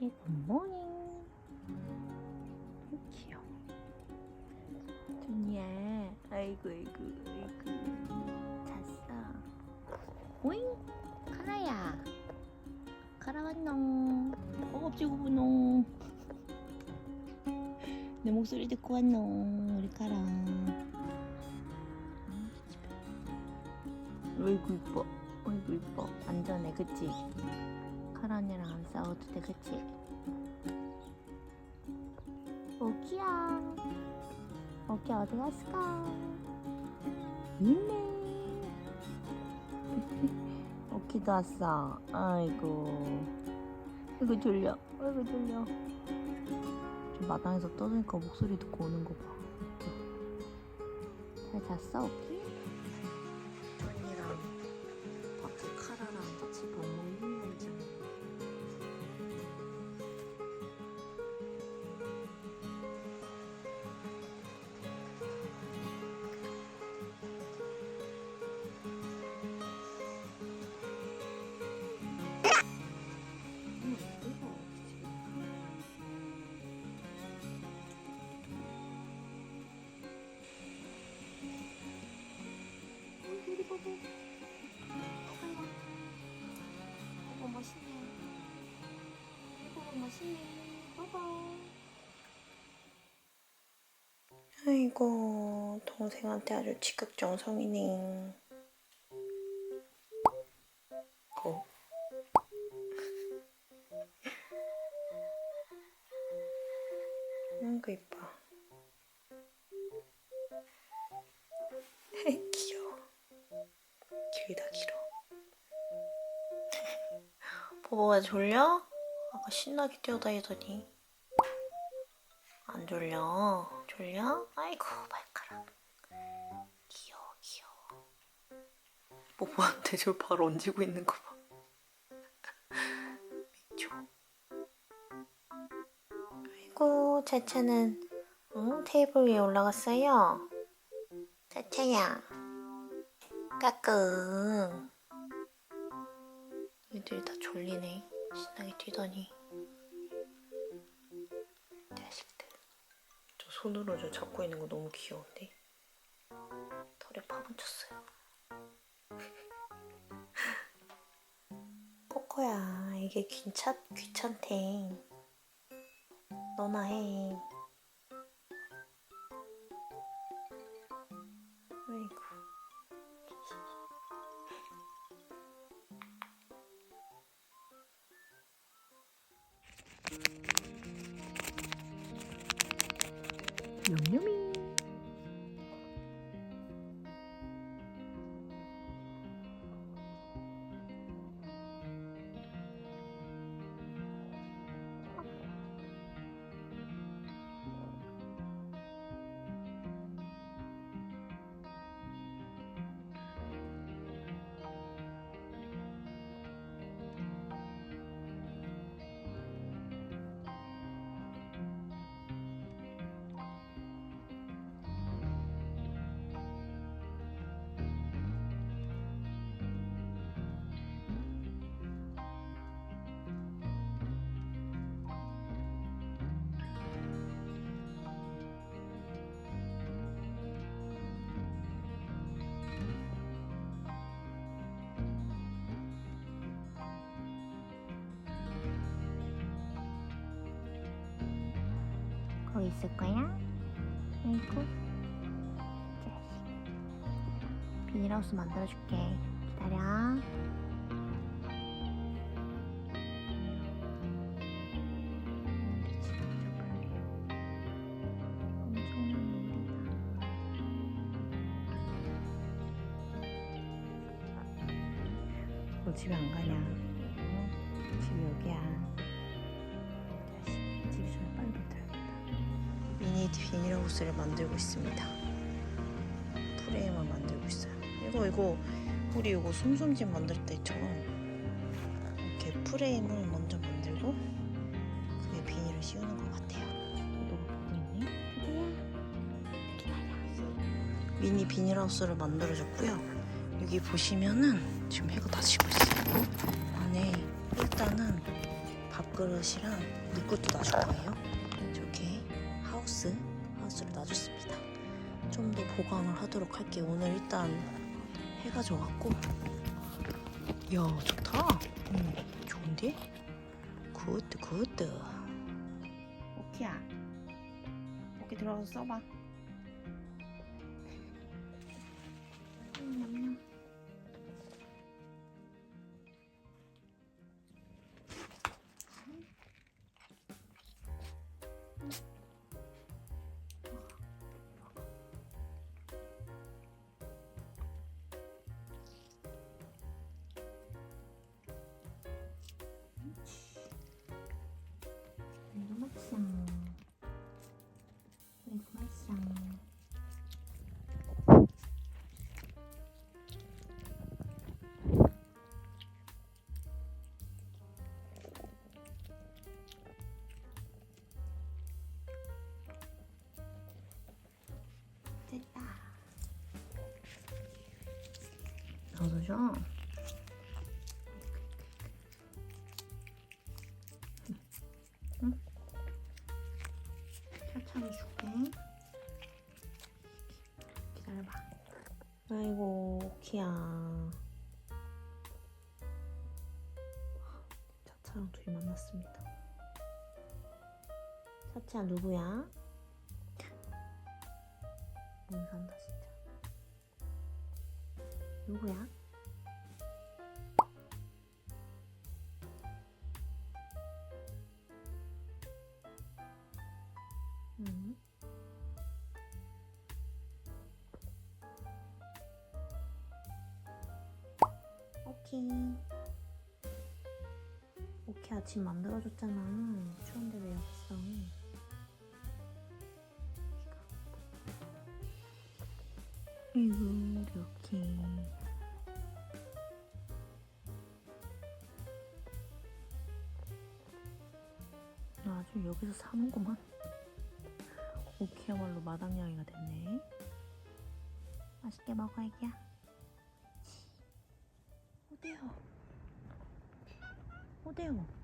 예, 굿모닝. 귀여워. 준이야. 아이고, 아이고, 아이고. 잤어. 오잉? 카라야. 카라 왔노. 어겁지고 부노. 내 목소리 듣고 왔노. 우리 카라. 어이구, 이뻐. 어이구, 이뻐. 안전해, 그치? 카라 언니랑 안 싸워도 돼, 그치? 오키야. 오키야, 어디 갔을까? 있네. 오키도 왔어. 아이고. 아이고, 졸려. 아이고, 졸려. 좀 마당에서 떠드니까 목소리 듣고 오는 거 봐. 잘 잤어, 오키? 멋있네. 봐봐. 아이고 동생한테 아주 지극정성이네. 고. 아이고 이뻐. 귀여워. 길다 길어. 보보가 졸려? 아까 신나게 뛰어다니더니 안 졸려? 졸려? 아이고 발가락 귀여워 귀여워 보보한테 저발 얹고 있는 거 봐. 미쳐. 아이고 차차는 응? 테이블 위에 올라갔어요. 차차야. 까꿍. 얘들이 다 졸리네. 신나게 뛰더니. 손으로 저 잡고 있는 거 너무 귀여운데? 털에 파묻혔어요. 코코야, 이게 귀찮, 귀찮대. 너나 해. Yum yummy. 있을 거야? 아이고 비닐하우스 만들어줄게 기다려 집에 안 가냐? 어? 집이 여기야 미니 비닐하우스를 만들고 있습니다. 프레임을 만들고 있어요. 이거 이거 우리 이거 솜솜집 만들 때처럼 이렇게 프레임을 먼저 만들고 그게 비닐을 씌우는 것 같아요. 미니 비닐하우스를 만들어줬고요. 여기 보시면은 지금 해가 다 지고 있어요. 안에 일단은 밥 밥그릇이랑 물그릇도 놔줄 거예요. 좀 더 보강을 하도록 할게요. 오늘 일단 해가 져갖고 야 좋다. 응 좋은데? 굿드 굿드. 오키야. 오키 들어가서 써봐. 줘. 차차로 줄게. 기다려봐. 아이고, 키야. 차차랑 둘이 만났습니다. 차차 누구야? 못 산다 진짜. 누구야? 오케이. 오케이 아침 만들어줬잖아. 추운데 왜 있어? 이거 이렇게. 너 아주 여기서 사는구만. 오키야말로 마당냥이가 됐네. 맛있게 먹어, 애기야. 오대요. 오대요.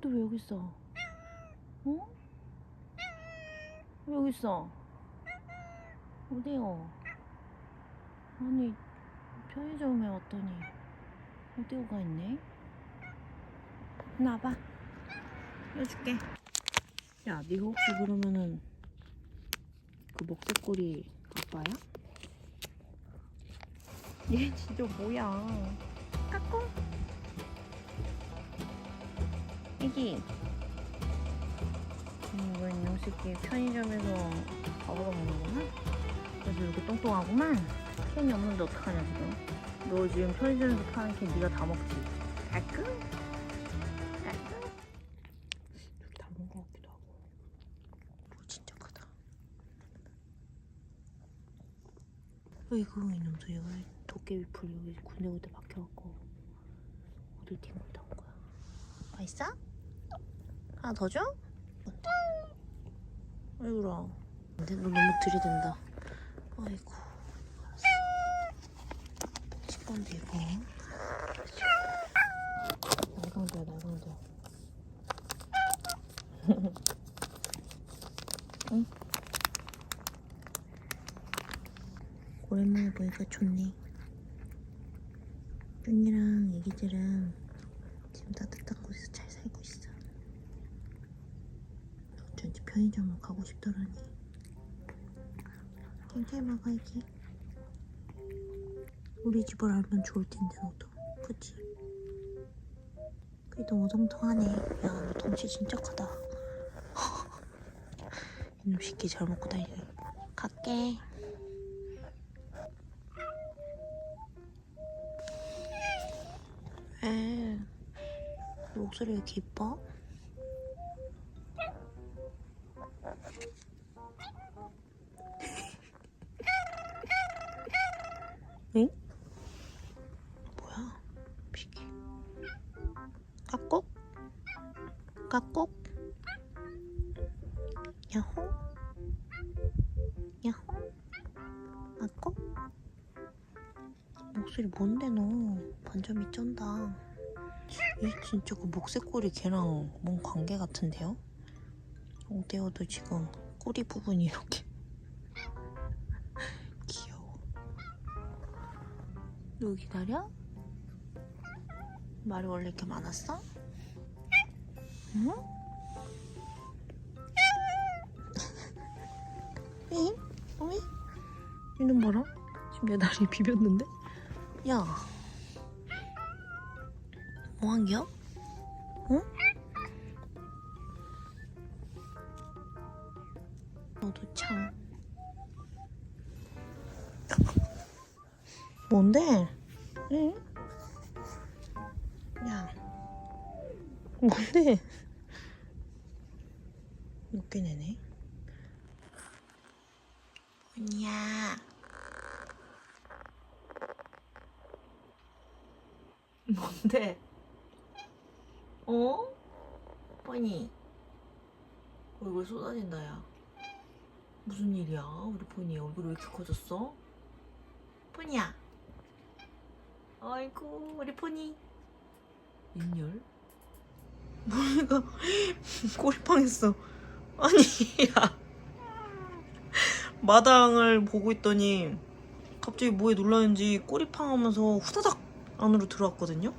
넌 또 왜 여기 있어? 어? 왜 여기 있어? 어디요? 아니, 편의점에 왔더니 어디로 가 있네? 나와봐. 해줄게. 야, 네가 혹시 그러면은 그 먹새꼬리 아빠야? 얘 진짜 뭐야? 까꿍. 애기. 음, 인형 새끼 편의점에서 밥으로 먹는구나? 그래서 이렇게 똥똥하구만? 캔이 없는데 어떡하냐 지금? 너 지금 편의점에서 파는 캔 네가 다 먹지? 깔끔? 깔끔? 여기 담은 것 같기도 하고 뭐 진짜 크다 어이구 이놈 저 여기 도깨비 풀 여기 군데군데 박혀갖고 어딜 튕겼다 온 거야 맛있어? 하나 더 줘? 어이구라 근데 너 너무 들이댄다 아이고. 식건데 이거. 날강도야 날강도. 응? 오랜만에 보니까 좋네. 뚠이랑 애기들은 지금 따뜻한 곳에서 잘 살고 있어. 편의점을 가고 싶더라니. 굉장히 먹어야지. 우리 집을 알면 좋을 텐데 너도. 그치? 그래도 오동통하네. 야, 너 덩치 진짜 크다. 이놈 새끼 잘 먹고 다니네. 갈게. 에 목소리 왜 이렇게 이뻐? 목소리 뭔데 너? 반점이 쩐다. 이 진짜 그 목색 꼬리 걔랑 뭔 관계 같은데요? 옹대어도 지금 꼬리 부분이 이렇게 귀여워. 누구 기다려? 말이 원래 이렇게 많았어? 응? 응? 왜? 이놈 봐라. 지금 내 다리 비볐는데? 야. 뭐한겨? 응? 너도 참. 뭔데? 응? 야. 뭔데? 웃게 내네. 뭐냐? 뭔데? 어? 뽀니 얼굴 쏟아진다 야 무슨 일이야 우리 뽀니 얼굴 왜 이렇게 커졌어? 뽀니야 아이고 우리 뽀니 웬열? 뭐가 꼬리팡했어 아니 야 마당을 보고 있더니 갑자기 뭐에 놀라는지 꼬리팡하면서 후다닥 안으로 들어왔거든요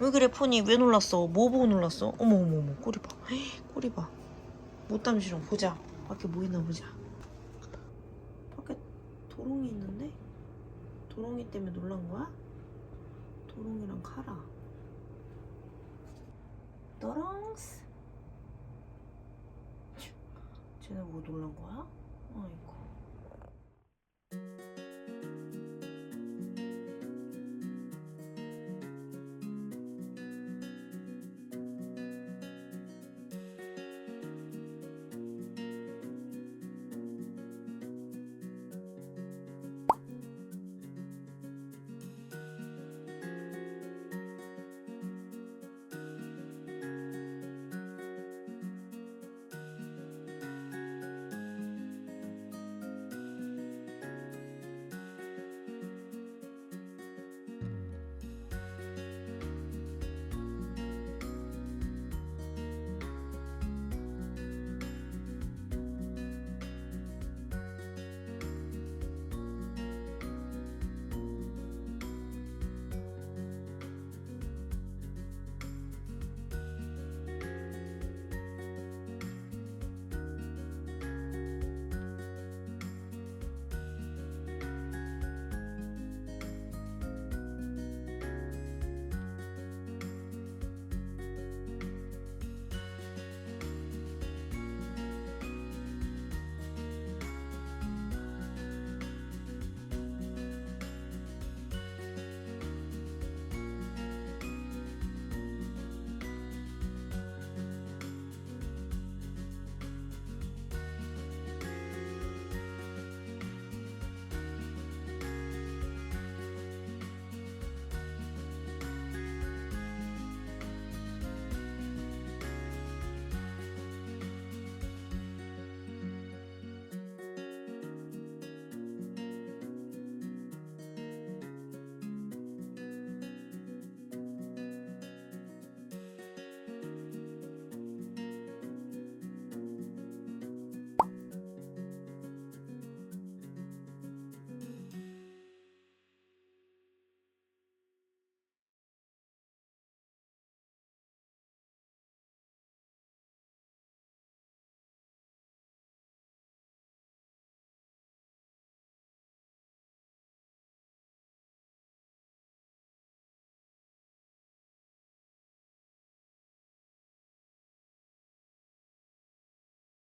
왜 그래 폰이 왜 놀랐어? 뭐 보고 놀랐어? 어머 어머 어머 꼬리 봐 헤이, 꼬리 봐 못담시랑 보자 밖에 뭐 있나 보자 밖에 도롱이 있는데? 도롱이 때문에 놀란 거야? 도롱이랑 카라 도롱스 쟤네 보고 놀란 거야? 아이고